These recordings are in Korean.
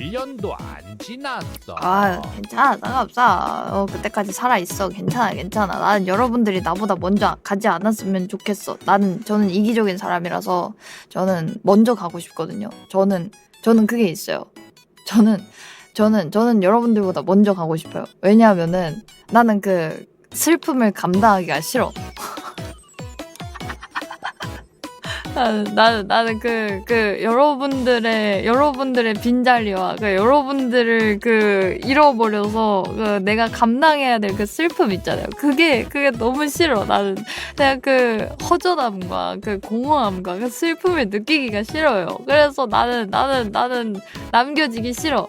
1년도 안 지났어. 아 괜찮아. 상관없어. 어, 그때까지 살아있어. 괜찮아 괜찮아. 나는 여러분들이 나보다 먼저 가지 않았으면 좋겠어. 나는 저는 이기적인 사람이라서 저는 먼저 가고 싶거든요. 저는 저는 그게 있어요. 저는 저는 저는 여러분들보다 먼저 가고 싶어요. 왜냐하면은 나는 그 슬픔을 감당하기가 싫어 나는 나는 나는 그 그 여러분들의 여러분들의 빈자리와 그 여러분들을 그 잃어버려서 그 내가 감당해야 될 그 슬픔 있잖아요. 그게 그게 너무 싫어. 나는 그냥 그 허전함과 그 공허함과 그 슬픔을 느끼기가 싫어요. 그래서 나는 나는 나는 남겨지기 싫어.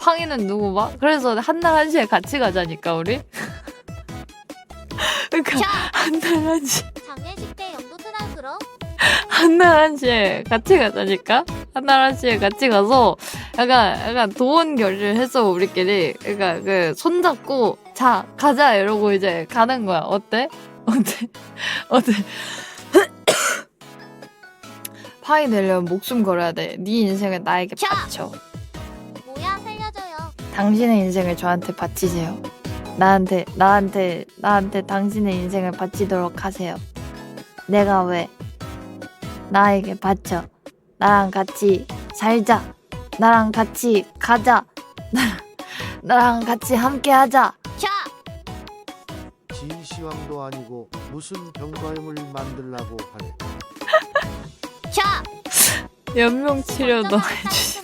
팡이는 누구 봐? 그래서 한 날 한시에 같이 가자니까 우리. 그러니까 한 날 한시. 장례식 때 영도트나 그럼 한날 한시에 같이 가자니까? 한날 한시에 같이 가서 약간 약간 도원 결의를 해서 우리끼리 그러니까 그 손잡고 자 가자 이러고 이제 가는 거야. 어때? 어때? 어때? 파이 내려면 목숨 걸어야 돼 네 인생을 나에게 자! 바쳐. 뭐야? 살려줘요. 당신의 인생을 저한테 바치세요. 나한테 나한테 나한테 당신의 인생을 바치도록 하세요. 내가 왜 나에게 바쳐. 나랑 같이 살자. 나랑 같이 가자. 나랑 같이 함께 하자. 자 진시황도 아니고 무슨 병과임을 만들라고 하네. 자. 연명 치료도 해주시?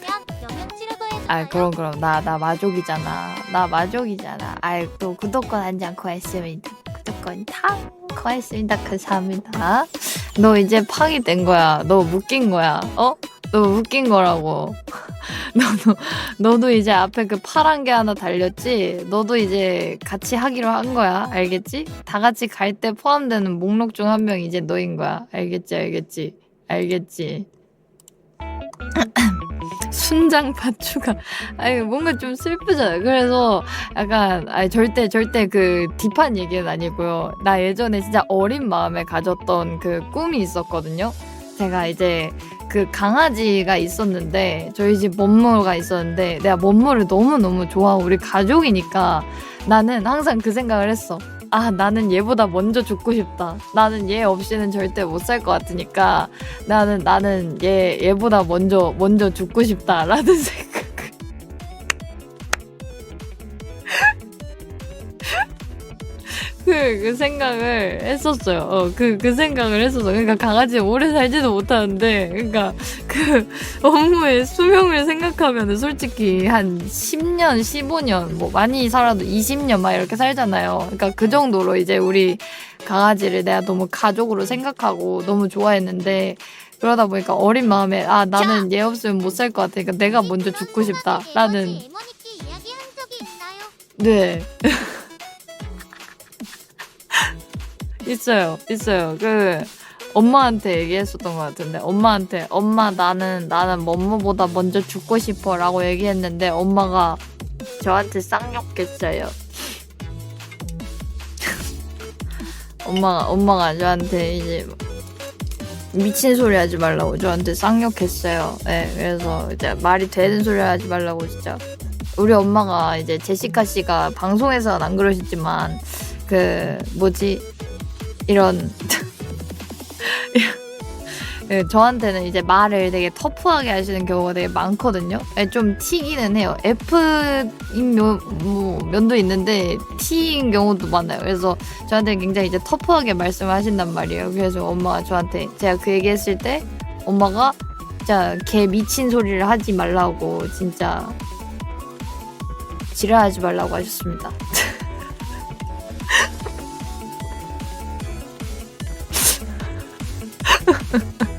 아 그럼 그럼. 나 나 마족이잖아. 나 마족이잖아. 아이 또 구독권 한 장 구했습니다. 구독권 탕 구했습니다. 감사합니다 너 이제 팡이 된 거야. 너 묶인 거야. 어? 너 묶인 거라고. 너도 너도 이제 앞에 그 파란 게 하나 달렸지? 너도 이제 같이 하기로 한 거야. 알겠지? 다 같이 갈 때 포함되는 목록 중 한 명 이제 너인 거야. 알겠지 알겠지? 알겠지 순장 파추가 아니 뭔가 좀 슬프잖아요. 그래서 약간 아니 절대 절대 그 딥한 얘기는 아니고요. 나 예전에 진짜 어린 마음에 가졌던 그 꿈이 있었거든요. 제가 이제 그 강아지가 있었는데 저희 집 먼무가 있었는데 내가 먼무를 너무 너무 좋아하고 우리 가족이니까 나는 항상 그 생각을 했어. 아 나는 얘보다 먼저 죽고 싶다. 나는 얘 없이는 절대 못 살 것 같으니까 나는 나는 얘 얘보다 먼저 먼저 죽고 싶다라는 생각. 그, 그 생각을 했었어요. 어, 그, 그 생각을 했었어. 그러니까 강아지 오래 살지도 못하는데, 그러니까 그 업무의 수명을 생각하면 솔직히 한 10년, 15년, 뭐 많이 살아도 20년 막 이렇게 살잖아요. 그러니까 그 정도로 이제 우리 강아지를 내가 너무 가족으로 생각하고 너무 좋아했는데, 그러다 보니까 어린 마음에, 아, 나는 얘 없으면 못 살 것 같으니까 내가 먼저 죽고 싶다라는? 네. 있어요, 있어요. 그 엄마한테 얘기했었던 것 같은데 엄마한테 엄마 나는 나는 엄마보다 먼저 죽고 싶어라고 얘기했는데 엄마가 저한테 쌍욕했어요. 엄마가 엄마가 저한테 이제 미친 소리 하지 말라고 저한테 쌍욕했어요. 네, 그래서 이제 말이 되는 소리 하지 말라고 진짜. 우리 엄마가 이제 제시카 씨가 방송에서는 안 그러시지만 그 뭐지 이런 예, 저한테는 이제 말을 되게 터프하게 하시는 경우가 되게 많거든요. 예, 좀 튀기는 해요. F인 면, 뭐, 면도 있는데 T인 경우도 많아요. 그래서 저한테 굉장히 이제 터프하게 말씀을 하신단 말이에요. 그래서 엄마가 저한테 제가 그 얘기했을 때 엄마가 진짜 개 미친 소리를 하지 말라고 진짜 지랄하지 말라고 하셨습니다. Ha ha ha.